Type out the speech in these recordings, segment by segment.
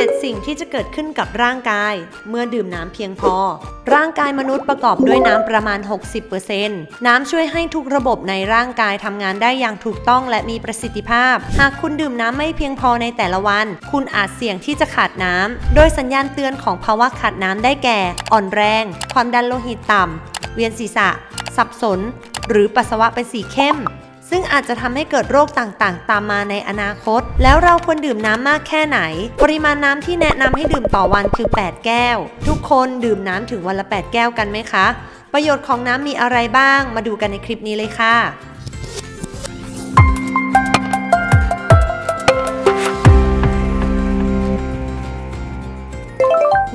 7 สิ่งที่จะเกิดขึ้นกับร่างกาย เมื่อดื่มน้ำเพียงพอ ร่างกายมนุษย์ประกอบด้วยน้ำประมาณ 60%น้ำช่วยให้ทุกระบบในร่างกายทำงานได้อย่างถูกต้องและมีประสิทธิภาพ หากคุณดื่มน้ำไม่เพียงพอในแต่ละวัน คุณอาจเสี่ยงที่จะขาดน้ำ โดยสัญญาณเตือนของภาวะขาดน้ำได้แก่ อ่อนแรง ความดันโลหิตต่ำ เวียนศีรษะ สับสน หรือปัสสาวะเป็นสีเข้ม ซึ่งอาจจะทำให้เกิดโรคต่างๆ ตามมาในอนาคต แล้วเราควรดื่มน้ำมากแค่ไหน ปริมาณน้ำที่แนะนำให้ดื่มต่อวันคือ 8 แก้ว ทุกคนดื่มน้ำถึงวันละ 8 แก้วกันไหมคะ ประโยชน์ของน้ำมีอะไรบ้าง มาดูกันในคลิปนี้เลยค่ะ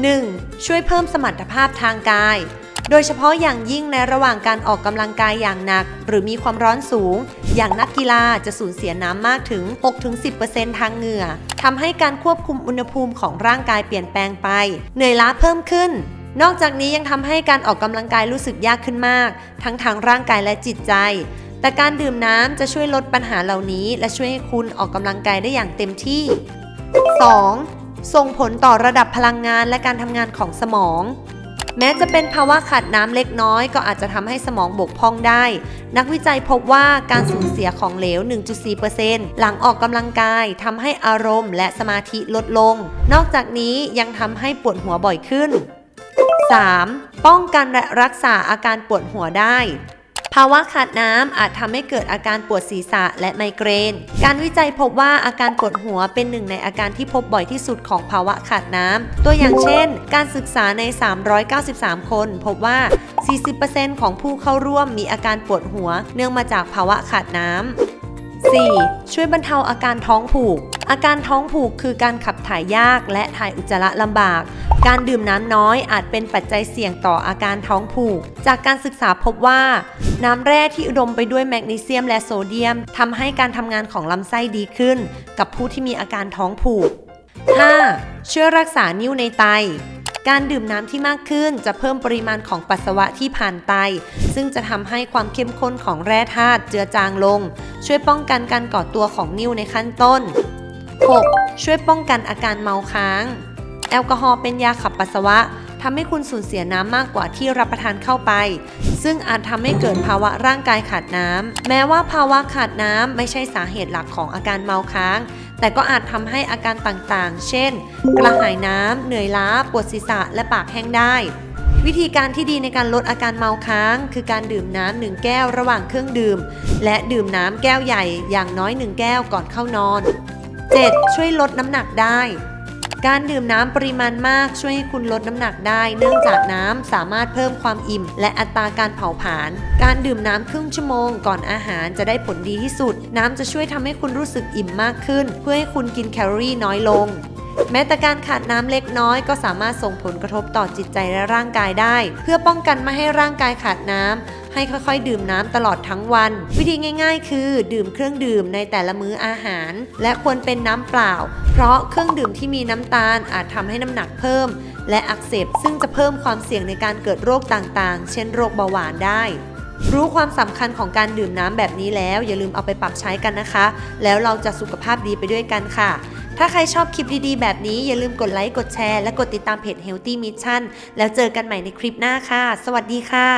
1. ช่วยเพิ่มสมรรถภาพทางกาย โดยเฉพาะอย่างยิ่งในระหว่างการออกกำลังกายอย่างหนัก หรือมีความร้อนสูง อย่างนักกีฬาจะสูญเสียน้ำมากถึง 6-10%ทางเหงื่อทำให้การควบคุมอุณหภูมิของร่างกายเปลี่ยนแปลงไป เหนื่อยล้าเพิ่มขึ้นนอกจากนี้ยังทำให้การออกกำลังกายรู้สึกยากขึ้นมาก ทั้งทางร่างกายและจิตใจ แต่การดื่มน้ำจะช่วยลดปัญหาเหล่านี้ และช่วยให้คุณออกกำลังกายได้อย่างเต็มที่ 2. ส่งผลต่อระดับพลังงานและการทำงานของสมอง แม้จะเป็นภาวะขาดน้ำเล็กน้อย ก็อาจจะทำให้สมองบกพร่องได้ นักวิจัยพบว่าการสูญเสียของเหลว 1.4%หลังออกกำลังกายทำให้อารมณ์ และสมาธิลดลง นอกจากนี้ยังทำให้ปวดหัวบ่อยขึ้น 3. ป้องกันและรักษาอาการปวดหัวได้าวะขาดน้ำอาจทำให้เกิดอาการปวดศีรษะและไมเกรน การวิจัยพบว่าอาการปวดหัวเป็นหนึ่งในอาการที่พบบ่อยที่สุดของภาวะขาดน้ำ ตัวอย่างเช่น การศึกษาใน 393 คน พบว่า 40%ของผู้เข้าร่วมมีอาการปวดหัว เนื่องมาจากภาวะขาดน้ำ 4. ช่วยบรรเทาอาการท้องผูก อาการท้องผูกคือการขับถ่ายยากและถ่ายอุจจาระลำบาก การดื่มน้ำน้อยอาจเป็นปัจจัยเสี่ยงต่ออาการท้องผูก จากการศึกษาพบว่า น้ำแร่ที่อุดมไปด้วยแมกนีเซียมและโซเดียมทำให้การทำงานของลำไส้ดีขึ้น กับผู้ที่มีอาการท้องผูก 5. ช่วยรักษานิ่วในไต การดื่มน้ำที่มากขึ้นจะเพิ่มปริมาณของปัสสาวะที่ผ่านไต ซึ่งจะทำให้ความเข้มข้นของแร่ธาตุเจือจางลง ช่วยป้องกันการก่อตัวของนิ่วในขั้นต้น 6. ช่วยป้องกันอาการเมาค้าง แอลกอฮอล์เป็นยาขับปัสสาวะทำให้คุณสูญเสียน้ำมากกว่าที่รับประทานเข้าไป ซึ่งอาจทำให้เกิดภาวะร่างกายขาดน้ำ แม้ว่าภาวะขาดน้ำไม่ใช่สาเหตุหลักของอาการเมาค้าง แต่ก็อาจทำให้อาการต่างๆ เช่น กระหายน้ำ เหนื่อยล้า ปวดศีรษะ และปากแห้งได้ วิธีการที่ดีในการลดอาการเมาค้าง คือการดื่มน้ำหนึ่งแก้วระหว่างเครื่องดื่ม และดื่มน้ำแก้วใหญ่อย่างน้อยหนึ่งแก้วก่อนเข้านอน 7. ช่วยลดน้ำหนักได้ การดื่มน้ำปริมาณมากช่วยให้คุณลดน้ำหนักได้ เนื่องจากน้ำสามารถเพิ่มความอิ่ม และอัตราการเผาผลาญการดื่มน้ำครึ่งชั่วโมงก่อนอาหารจะได้ผลดีที่สุด น้ำจะช่วยทำให้คุณรู้สึกอิ่มมากขึ้น เพื่อให้คุณกินแคลอรี่น้อยลงแม้แต่การขาดน้ำเล็กน้อยก็สามารถส่งผลกระทบต่อจิตใจและร่างกายได้ เพื่อป้องกันไม่ให้ร่างกายขาดน้ำ ให้ค่อยๆ ดื่มน้ำตลอดทั้งวัน วิธีง่าย ๆ คือ ดื่มเครื่องดื่มในแต่ละมื้ออาหาร และควรเป็นน้ำเปล่า เพราะเครื่องดื่มที่มีน้ำตาลอาจทำให้น้ำหนักเพิ่ม และอักเสบซึ่งจะเพิ่มความเสี่ยงในการเกิดโรคต่างๆ เช่นโรคเบาหวานได้รู้ความสำคัญของการดื่มน้ำแบบนี้แล้ว อย่าลืมเอาไปปรับใช้กันนะคะ แล้วเราจะสุขภาพดีไปด้วยกันค่ะ ถ้าใครชอบคลิปดีๆ แบบนี้ อย่าลืมกดไลค์ กดแชร์ และกดติดตามเพจ Healthy Mission แล้วเจอกันใหม่ในคลิปหน้าค่ะ สวัสดีค่ะ